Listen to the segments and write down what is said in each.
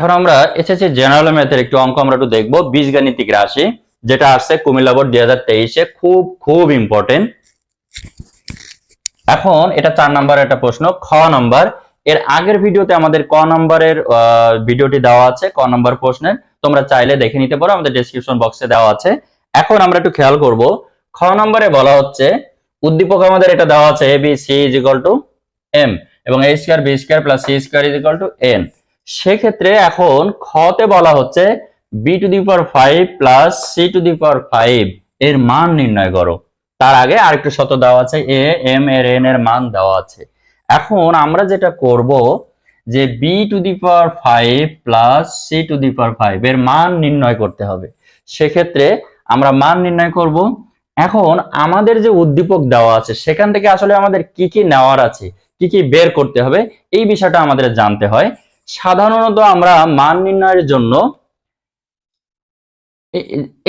এখন আমরা SSC general ম্যাথের একটু অঙ্ক আমরা একটু দেখব। বীজগাণিতিক রাশি, যেটা আসছে কুমিল্লা বোর্ড দুই খুব খুব ইম্পর্টেন্ট এখন এটা চার নাম্বারের একটা প্রশ্ন, খ নাম্বার। এর আগের ভিডিওতে আমাদের ক নাম্বারের ভিডিওটি দেওয়া আছে, ক নম্বর প্রশ্নের। তোমরা চাইলে দেখে নিতে পারো, আমাদের ডেসক্রিপশন বক্সে দেওয়া আছে। এখন আমরা একটু খেয়াল করব, খ নম্বরে বলা হচ্ছে, উদ্দীপক আমাদের এটা দেওয়া আছে A B C is equal to M এবং A square B square plus C square is equal to N সেক্ষেত্রে এখন খতে বলা হচ্ছে B to the power five plus C to the power five এর মান নির্ণয় করো। তার আগে আরেকটু শত দেওয়া আছে এ এম এর এন এর মান দেওয়া আছে। এখন আমরা যেটা করব যে B to the power five plus C to the power five এর মান নির্ণয় করতে হবে। সেক্ষেত্রে আমরা মান নির্ণয় করব। এখন আমাদের যে উদ্দীপক দেওয়া আছে, সেখান থেকে আসলে আমাদের কি কি নেওয়ার আছে, কি কি বের করতে হবে, এই বিষয়টা আমাদের জানতে হয়। সাধারণত আমরা মান নির্ণয়ের জন্য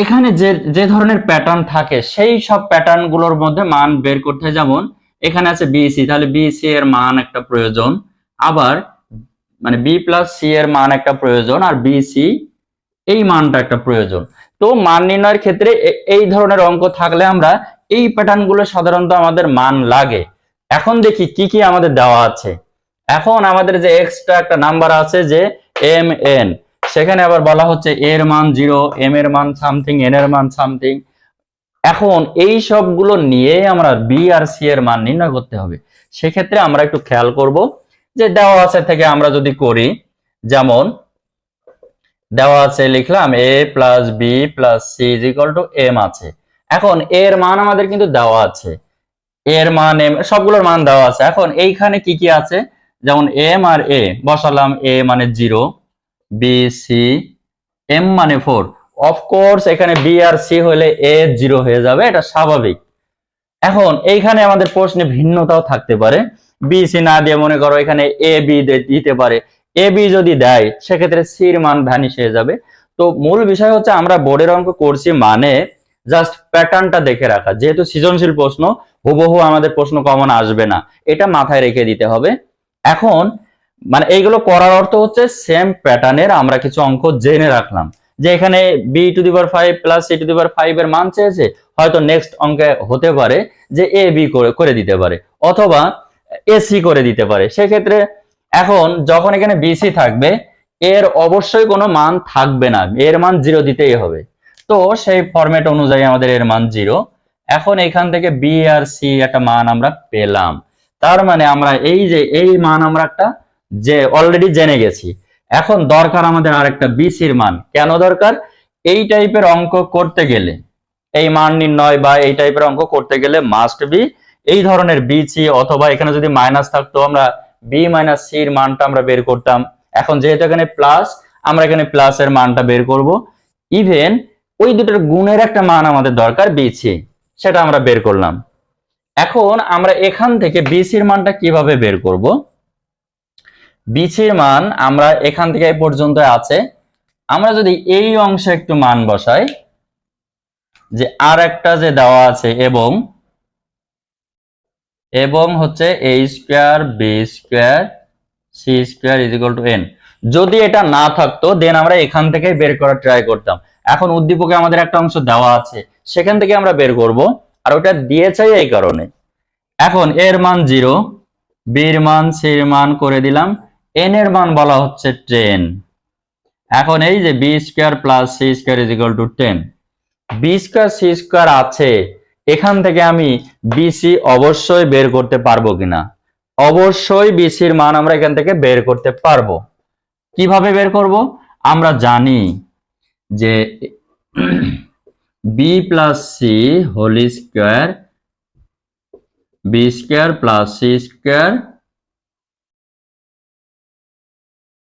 এখানে যে যে ধরনের প্যাটার্ন থাকে, সেই সব প্যাটার্নগুলোর মধ্যে মান বের করতে যেমন, এখানে আছে বিসি তাহলে বিসি এর মান একটা প্রয়োজন। আবার মানে বি প্লাস সি এর মান একটা প্রয়োজন আর বিসি এই মানটা একটা প্রয়োজন। তো মান নির্ণয়ের ক্ষেত্রে এই ধরনের অঙ্ক থাকলে আমরা এই প্যাটার্নগুলো সাধারণত আমাদের মান লাগে। এখন দেখি কি কি আমাদের দেওয়া আছে। এখন আমাদের যে এক্সট্রা একটা নাম্বার আছে যে এম এন সেখানে আবার বলা হচ্ছে এর মান জিরো এম এর মান সামথিং এন এর মান সামথিং এখন এই সবগুলো নিয়ে আমরা বি আর সি এর মান নির্ণয় করতে হবে। সেক্ষেত্রে আমরা একটু খেয়াল করব যে দেওয়া আছে থেকে আমরা যদি করি, যেমন দেওয়া আছে লিখলাম A plus B plus C is equal to M আছে। এখন এর মান আমাদের কিন্তু দেওয়া আছে। এর মান এম সবগুলোর মান দেওয়া আছে। এখন এইখানে কি কি আছে? যেমন এম আর এ বসালাম এ মানে জিরো বি সি এম মানে ফোর অফকোর্স এখানে বি আর সি হলে এ জিরো হয়ে যাবে, এটা স্বাভাবিক। এখন এইখানে আমাদের প্রশ্নে ভিন্নতাও থাকতে পারে। বি সি না দিয়ে মনে করো এখানে এ বি দিতে পারে। এ বি যদি দেয়, সেক্ষেত্রে সির মান ভ্যানিশ হয়ে যাবে। তো মূল বিষয় হচ্ছে আমরা বোর্ডের অঙ্ক করছি মানে জাস্ট প্যাটার্নটা দেখে রাখা। যেহেতু সৃজনশীল প্রশ্ন, হুবহু আমাদের প্রশ্ন কমন আসবে না। এটা মাথায় রেখে দিতে হবে। এখন মানে এইগুলো করার অর্থ হচ্ছে সেম প্যাটার্নের আমরা কিছু অঙ্ক জেনে রাখলাম। যে এখানে B to the power five plus C to the power five এর মান চেয়েছে, হয়তো নেক্সট অঙ্কে হতে পারে যে এ বি করে করে দিতে পারে, অথবা এসি করে দিতে পারে। সেক্ষেত্রে এখন যখন এখানে বিসি থাকবে, এর অবশ্যই কোনো মান থাকবে না। এর মান জিরো দিতেই হবে। তো সেই ফরম্যাট অনুযায়ী আমাদের এর মান জিরো এখন এখান থেকে বি আর সি একটা মান আমরা পেলাম। তার মানে আমরা এই যে, এই মান আমরা একটা যে অলরেডি জেনে গেছি। এখন দরকার আমাদের আরেকটা বিসির মান। কেন দরকার? এই টাইপের অঙ্ক করতে গেলে, এই মান নির্ণয় বা এই টাইপের অঙ্ক করতে গেলে মাস্ট বি এই ধরনের বিসি অথবা এখানে যদি মাইনাস থাকতো, আমরা বি মাইনাস সির মানটা আমরা বের করতাম। এখন যেহেতু এখানে প্লাস আমরা এখানে প্লাস এর মানটা বের করব। ইভেন ওই দুটোর গুণের একটা মান আমাদের দরকার বি বিসি সেটা আমরা বের করলাম। এখন আমরা এখান থেকে বিসির মানটা কীভাবে বের করব? বিসির মান আমরা এখান থেকে পর্যন্ত আছে। আমরা যদি এই অংশে একটু মান বসাই, যে আর একটা যে দেওয়া আছে এবং এবং হচ্ছে A square B square C square is equal to N যদি এটা না থাকতো দেন আমরা এখান থেকে বের করার ট্রাই করতাম। এখন উদ্দীপকে আমাদের একটা অংশ দেওয়া আছে, সেখান থেকে আমরা বের করব। আর ওটা দিয়েছে এই কারণে। এখন এর মান জিরো, বির মান, সির মান করে দিলাম। এন এর মান বলা হচ্ছে টেন এখন এই যে B square plus C square is equal to ten B square C square আছে। এখান থেকে আমি বিসি অবশ্যই বের করতে পারব কিনা? অবশ্যই বিসির মান আমরা এখান থেকে বের করতে পারব। কীভাবে বের করব? আমরা জানি যে B plus C whole square B square plus C square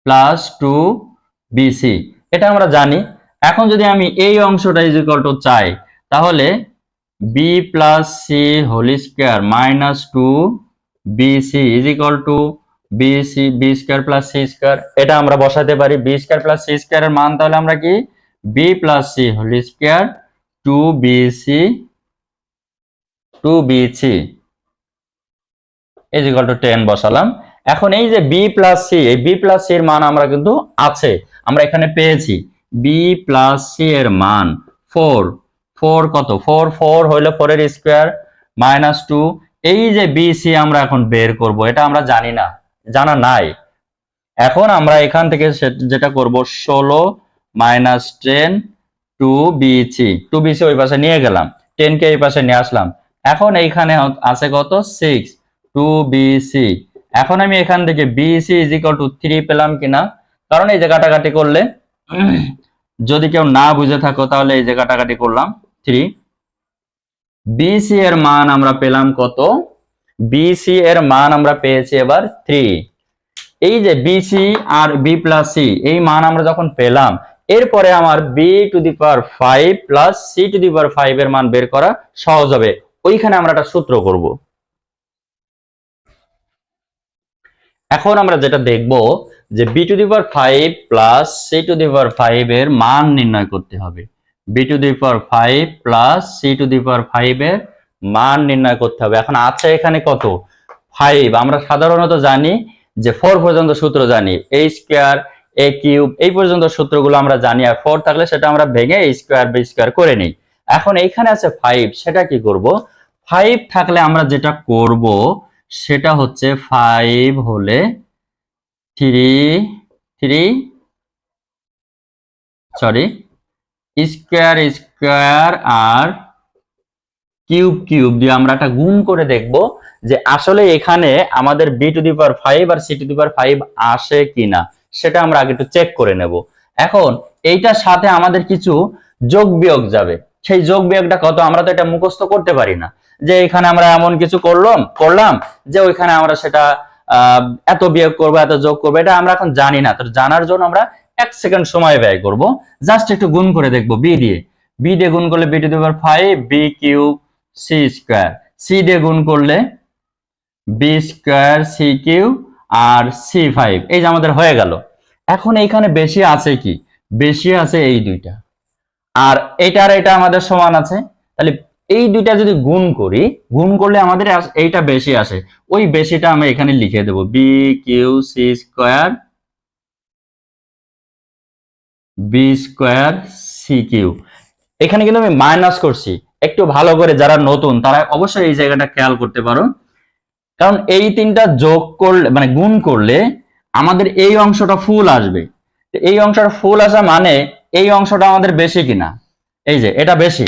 plus two BC এটা আমরা জানি। এখন যদি আমি এই অংশটা ইজ টু চাই, তাহলে B plus C whole square minus two BC is equal to BC B square plus C square এটা আমরা বসাতে পারি। B square plus C square মান তাহলে আমরা কি? B plus C whole square two BC two BC is equal to ten বসালাম। এখন এই যে বি প্লাস সি এই বি প্লাস সি এর মান আমরা কিন্তু আছে। আমরা এখানে পেয়েছি। বি প্লাস সি এর মান ফোর ফোর কত? ফোর ফোর হইল ফোর এর স্কোয়ার মাইনাস টু এই যে বি সি আমরা এখন বের করব, এটা আমরা জানি না। জানা নাই। এখন আমরা এখান থেকে যেটা করব, ষোলো minus ten two BC two BC ওই পাশে নিয়ে গেলাম টেন কে এই পাশে নিয়ে আসলাম। এখন এইখানে আছে কত? সিক্স টু বিসি এখন আমি এখান থেকে BC is equal to three পেলাম কিনা? কারণ এই যে কাটাকাটি করলে, যদি কেউ না বুঝে থাকো, তাহলে এই যে কাটাকাটি করলাম থ্রি বিসি এর মান আমরা পেলাম কত? বিসি এর মান আমরা পেয়েছি এবার থ্রি এই যে বিসি আর বি প্লাস সি এই মান আমরা যখন পেলাম এরপরে আমার B to the power five plus C to the power five এর মান বের করা সহজ হবে। ওইখানে আমরা একটা সূত্র করব। এখন আমরা যেটা দেখব যে B to the power five plus C to the power five এর মান নির্ণয় করতে হবে। B to the power five plus C to the power five এর মান নির্ণয় করতে হবে। এখন আছে এখানে কত? ফাইভ আমরা সাধারণত জানি যে ফোর পর্যন্ত সূত্র জানি। এ স্কোয়ার এ কিউব এই পর্যন্ত সূত্রগুলো আমরা জানি আর ফোর থাকলে সেটা আমরা ভেঙে স্কোয়ার বি স্কোয়ার করে নিই। এখন এইখানে আছে ফাইভ সেটা কি করব? ফাইভ থাকলে আমরা যেটা করব, সেটা হচ্ছে ফাইভ হলে three three sorry square square আর কিউব কিউব দিয়ে আমরা একটা গুণ করে দেখব যে আসলে এখানে আমাদের B to the power five R C to the power five আসে কিনা। সেটা আমরা আগে একটু চেক করে নেব। এখন এইটার সাথে আমাদের কিছু যোগ বিয়োগ যাবে। সেই যোগ বিয়োগটা কত? আমরা তো এটা মুখস্থ করতে পারি না। যে এখানে আমরা এমন কিছু করলাম করলাম, যে ওইখানে আমরা সেটা এত বিয়োগ করব, এত যোগ করব, এটা আমরা এখন জানি না। তো জানার জন্য আমরা এক সেকেন্ড সময় ব্যয় করব। জাস্ট একটু গুণ করে দেখব বি দিয়ে। বি দিয়ে গুণ করলে B to the power five B cube C square C দিয়ে গুণ করলে বি স্কোয়ার সি কিউ আর সি ফাইভ এই যে আমাদের হয়ে গেল। এখন এইখানে বেশি আছে কি? বেশি আছে এই দুইটা। আর এটা আর এটা আমাদের সমান আছে। তাহলে এই দুইটা যদি গুণ করি, গুণ করলে আমাদের এইটা বেশি আসে। ওই বেশিটা আমি এখানে লিখে দেব। B cube C square B square C cube এখানে কিন্তু আমি মাইনাস করছি। একটু ভালো করে যারা নতুন, তারা অবশ্যই এই জায়গাটা খেয়াল করতে পারো। কারণ এই তিনটা যোগ করলে মানে গুণ করলে আমাদের এই অংশটা ফুল আসবে। এই অংশটা ফুল আসা মানে এই অংশটা আমাদের বেশি কিনা? এই যে, এটা বেশি।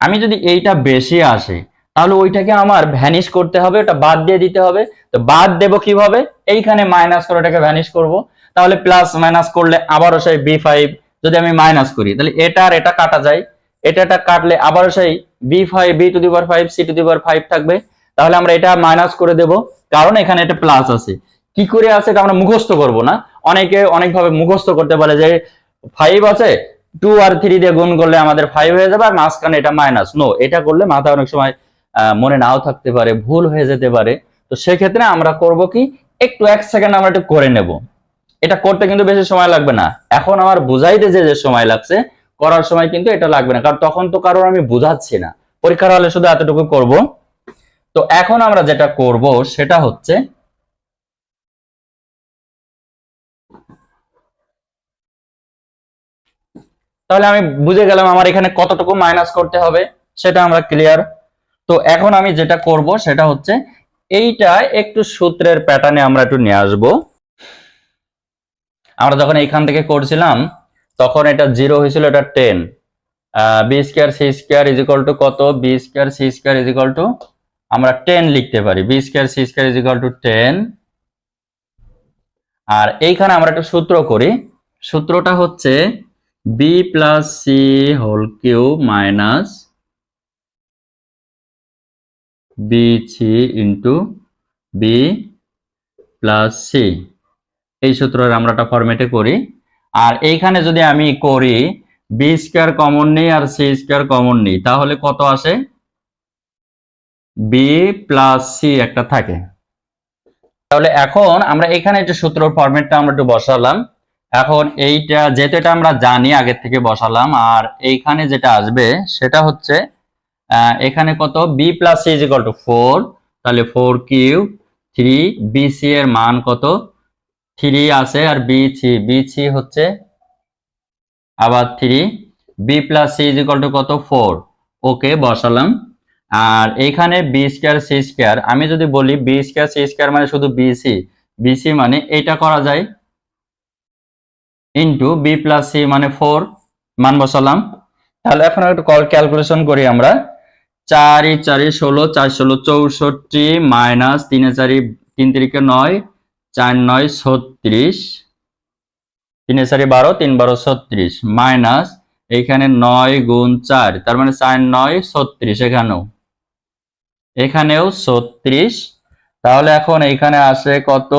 আমি যদি এইটা বেশি আসে, তাহলে ওইটাকে আমার ভ্যানিশ করতে হবে, ওটা বাদ দিয়ে দিতে হবে। তো বাদ দেব কীভাবে? এইখানে মাইনাস করে ওটাকে ভ্যানিশ করব। তাহলে প্লাস মাইনাস করলে আবারও সেই বি ফাইভ যদি আমি মাইনাস করি, তাহলে এটা আর এটা কাটা যায়। এটা কাটলে আবারও সেই B five B to the power five C to the power five থাকবে। তাহলে আমরা এটা মাইনাস করে দেব, কারণ এখানে এটা প্লাস আছে। কি করে আছে আমরা মুখস্থ করব না। অনেকে অনেকভাবে মুখস্থ করতে পারে যে ফাইভ আছে টু আর থ্রি দিয়ে গুণ করলে আমাদের ফাইভ হয়ে যাবে, আর মাঝখানে এটা মাইনাস নো এটা করলে মাথা অনেক সময় মনে নাও থাকতে পারে, ভুল হয়ে যেতে পারে। তো সেক্ষেত্রে আমরা করব কি, একটু এক সেকেন্ড আমরা একটু করে নেব। এটা করতে কিন্তু বেশি সময় লাগবে না। এখন আমার বুঝাইতে যে যে সময় লাগছে, করার সময় কিন্তু এটা লাগবে না। কারণ তখন তো কারোর আমি বুঝাচ্ছি না। পরীক্ষার হলে শুধু এতটুকু করব। তো এখন আমরা যেটা করব সেটা হচ্ছে তাহলে আমি বুঝে গেলাম আমার এখানে কতটুকু মাইনাস করতে হবে, সেটা আমরা ক্লিয়ার তো এখন আমি যেটা করব সেটা হচ্ছে এইটা একটু সূত্রের প্যাটার্নে আমরা একটু নিয়ে আসব। আমরা যখন এইখান থেকে করছিলাম, তখন এটা জিরো হয়েছিল, এটা ten B square C square is to কত? B square C square is to আমরা টেন লিখতে পারি B square C square is equal to ten আর এইখানে আমরা একটা সূত্র করি, সূত্রটা হচ্ছে B plus C whole cube minus B C into B plus C এই সূত্রের আমরা একটা ফরম্যাটে করি। আর এইখানে যদি আমি করি বি স্কোয়ার কমন নেই আর সি স্কোয়ার কমন নেই, তাহলে কত আসে? বি প্লাস সি একটা থাকে। তাহলে এখন আমরা এখানে একটা সূত্র ফরম্যাটটা আমরা একটু বসালাম, এখন এইটা যেহেতু এটা আমরা জানি আগের থেকে বসালাম, আর এইখানে যেটা আসবে সেটা হচ্ছে এখানে কত? B plus C is equal to four তাহলে ফোর কিউ থ্রি বিসি এর মান কত? থ্রি আছে, আর বি থ্রি বি থ্রি হচ্ছে আবার three B plus C is equal to কত? ফোর ওকে বসালাম। আর এইখানে বি স্কোয়ার সি স্কোয়ার আমি যদি বলি বি স্কোয়ার সি স্কোয়ার মানে শুধু বিসি বিসি মানে এটা করা যায় ইন্টু বি প্লাস সি মানে ফোর মান বসালাম। তাহলে এখন একটু কল ক্যালকুলেশন করি আমরা। চারি চারি ষোলো, চার ষোলো চৌষট্টি মাইনাস তিনে চারি, তিন তিরিকে নয়, চার নয় ছত্রিশ, তিনে চারি বারো, তিন বারো ছত্রিশ মাইনাস এইখানে নয় গুণ চার, তার মানে চার নয় ছত্রিশ এখানেও। এখানেও ছত্রিশ। তাহলে এখন এইখানে আসে কত?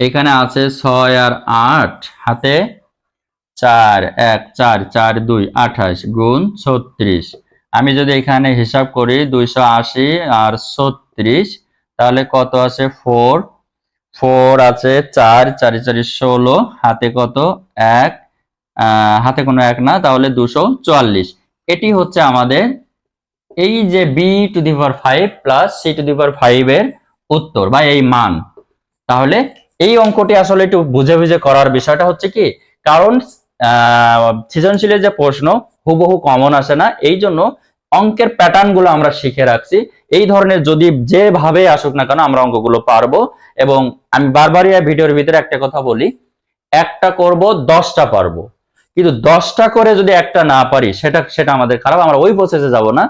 এখানে আছে ছয় আর আট। হাতে চার, এক, চার চার, দুই, আঠাশ গুণ ছত্রিশ। আমি যদি এখানে হিসাব করি দুইশো আশি আর ছত্রিশ, তাহলে কত আছে? ফোর। ফোর আছে চার, চারি চারি, ষোলো। হাতে কত? এক। হাতে কোনো এক না, তাহলে দুশো চুয়াল্লিশ। এটি হচ্ছে আমাদের এই যে B to the power five plus C to the power five এর উত্তর বা এই মান, তাহলে এই অঙ্কটি আসলে একটু বুঝে বুঝে করার বিষয়টা হচ্ছে কি, কারণ সৃজনশীলের যে প্রশ্ন হুবহু কমন আসে না, এই জন্য অঙ্কের প্যাটার্নগুলো আমরা শিখে রাখছি। এই ধরনের যদি যেভাবে আসুক না কেন আমরা অঙ্কগুলো পারব এবং আমি বারবারই ভিডিওর ভিতরে একটা কথা বলি, একটা করব, দশটা পারব। কিন্তু দশটা করে যদি একটা না পারি, সেটা সেটা আমাদের খারাপ, আমরা ওই প্রসেসে যাব না।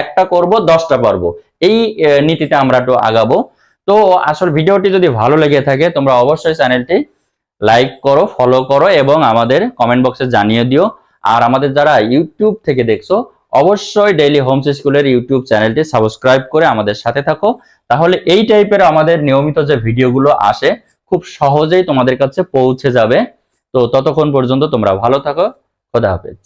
একটা করব, দশটা পারব। এই নীতিতে আমরা একটু আগাবো। তো আসল ভিডিওটি যদি ভালো লেগে থাকে, তোমরা অবশ্যই চ্যানেলটি লাইক করো, ফলো করো এবং আমাদের কমেন্ট বক্সে জানিয়ে দিও। আর আমাদের যারা ইউটিউব থেকে দেখছ, অবশ্যই ডেইলি হোমস স্কুলের ইউটিউব চ্যানেলটি সাবস্ক্রাইব করে আমাদের সাথে থাকো। তাহলে এই টাইপের আমাদের নিয়মিত যে ভিডিওগুলো আসে, খুব সহজেই তোমাদের কাছে পৌঁছে যাবে। তো ততক্ষণ পর্যন্ত তোমরা ভালো থাকো। খোদা হাফেজ।